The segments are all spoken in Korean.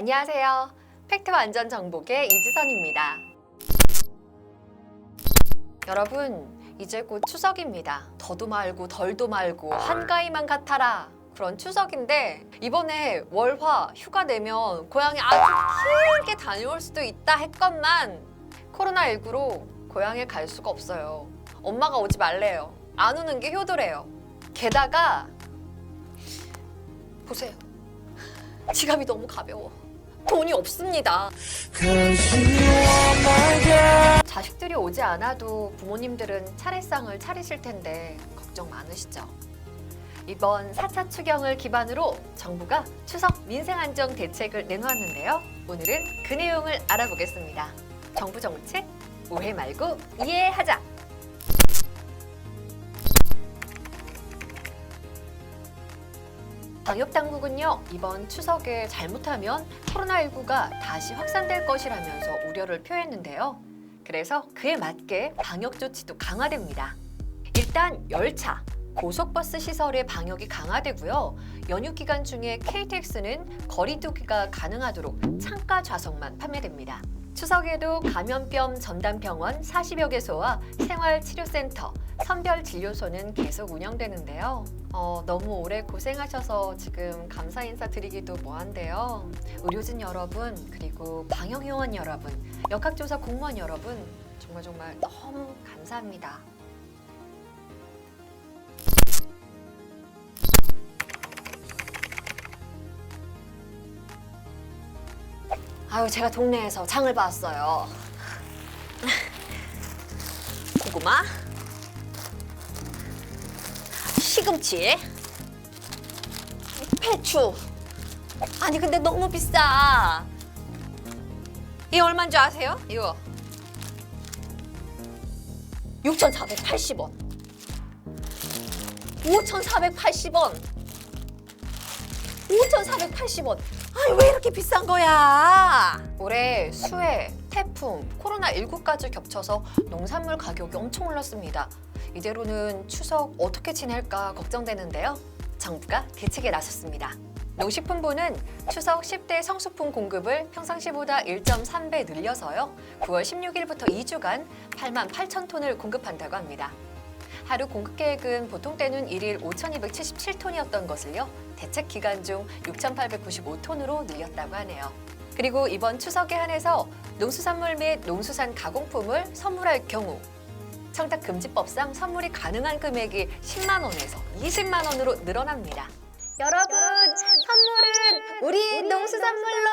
안녕하세요. 팩트 완전 정복의 이지선입니다. 여러분, 이제 곧 추석입니다. 더도 말고 덜도 말고 한가위만 같아라. 그런 추석인데 이번에 월화 휴가 내면 고향에 아주 길게 다녀올 수도 있다 했건만 코로나19로 고향에 갈 수가 없어요. 엄마가 오지 말래요. 안 오는 게 효도래요. 게다가 보세요. 지갑이 너무 가벼워. 돈이 없습니다. 자식들이 오지 않아도 부모님들은 차례상을 차리실 텐데 걱정 많으시죠? 이번 4차 추경을 기반으로 정부가 추석 민생안정 대책을 내놓았는데요. 오늘은 그 내용을 알아보겠습니다. 정부 정책 오해 말고 이해하자. 방역 당국은요 이번 추석에 잘못하면 코로나19가 다시 확산될 것이라면서 우려를 표했는데요. 그래서 그에 맞게 방역 조치도 강화됩니다. 일단 열차, 고속버스 시설의 방역이 강화되고요. 연휴 기간 중에 KTX는 거리두기가 가능하도록 창가 좌석만 판매됩니다. 추석에도 감염병 전담병원 40여 개소와 생활치료센터, 선별 진료소는 계속 운영되는데요. 어, 너무 오래 고생하셔서 지금 감사 인사 드리기도 뭐한데요. 의료진 여러분, 그리고 방역요원 여러분, 역학조사 공무원 여러분, 정말 정말 너무 감사합니다. 아유, 제가 동네에서 장을 봤어요. 고구마, 시금치, 배추. 아니 근데 너무 비싸. 이 얼마인 줄 아세요? 이거 6,480원. 5,480원. 5,480원. 아니 왜 이렇게 비싼 거야? 올해 수해, 태풍, 코로나19까지 겹쳐서 농산물 가격이 엄청 올랐습니다. 이대로는 추석 어떻게 지낼까 걱정되는데요. 정부가 대책에 나섰습니다. 농식품부는 추석 10대 성수품 공급을 평상시보다 1.3배 늘려서요. 9월 16일부터 2주간 8만 8천 톤을 공급한다고 합니다. 하루 공급 계획은 보통 때는 1일 5,277톤이었던 것을요. 대책 기간 중 6,895톤으로 늘렸다고 하네요. 그리고 이번 추석에 한해서 농수산물 및 농수산 가공품을 선물할 경우 청탁금지법상 선물이 가능한 금액이 10만 원에서 20만 원으로 늘어납니다. 여러분, 선물은 우리 농수산물로!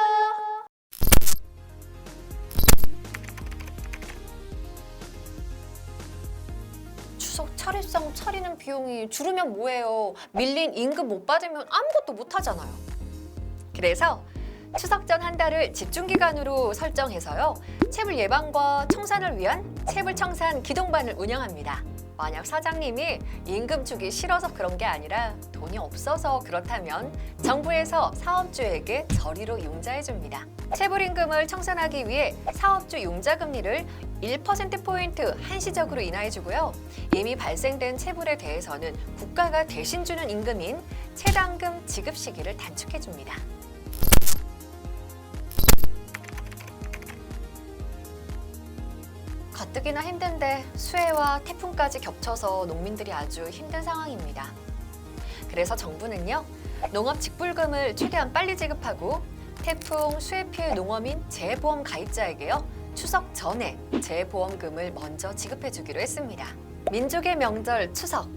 추석 차례상 차리는 비용이 줄으면 뭐해요? 밀린 임금 못 받으면 아무것도 못 하잖아요. 그래서 추석 전 한 달을 집중 기간으로 설정해서요. 채불 예방과 청산을 위한 채불 청산 기동반을 운영합니다. 만약 사장님이 임금 주기 싫어서 그런 게 아니라 돈이 없어서 그렇다면 정부에서 사업주에게 저리로 융자해 줍니다. 채불 임금을 청산하기 위해 사업주 융자 금리를 1%포인트 한시적으로 인하해 주고요. 이미 발생된 채불에 대해서는 국가가 대신 주는 임금인 채당금 지급 시기를 단축해 줍니다. 가뜩이나 힘든데 수해와 태풍까지 겹쳐서 농민들이 아주 힘든 상황입니다. 그래서 정부는요, 농업 직불금을 최대한 빨리 지급하고 태풍 수해 피해 농어민 재보험 가입자에게요, 추석 전에 재보험금을 먼저 지급해 주기로 했습니다. 민족의 명절 추석.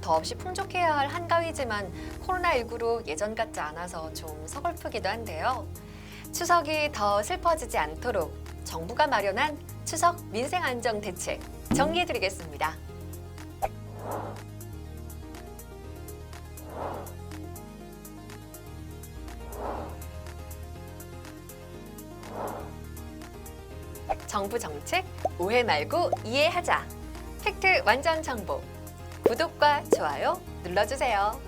더없이 풍족해야 할 한가위지만 코로나19로 예전 같지 않아서 좀 서글프기도 한데요. 추석이 더 슬퍼지지 않도록 정부가 마련한 추석 민생 안정 대책 정리해 드리겠습니다. 정부 정책 오해 말고 이해하자. 팩트 완전 정보. 구독과 좋아요 눌러주세요.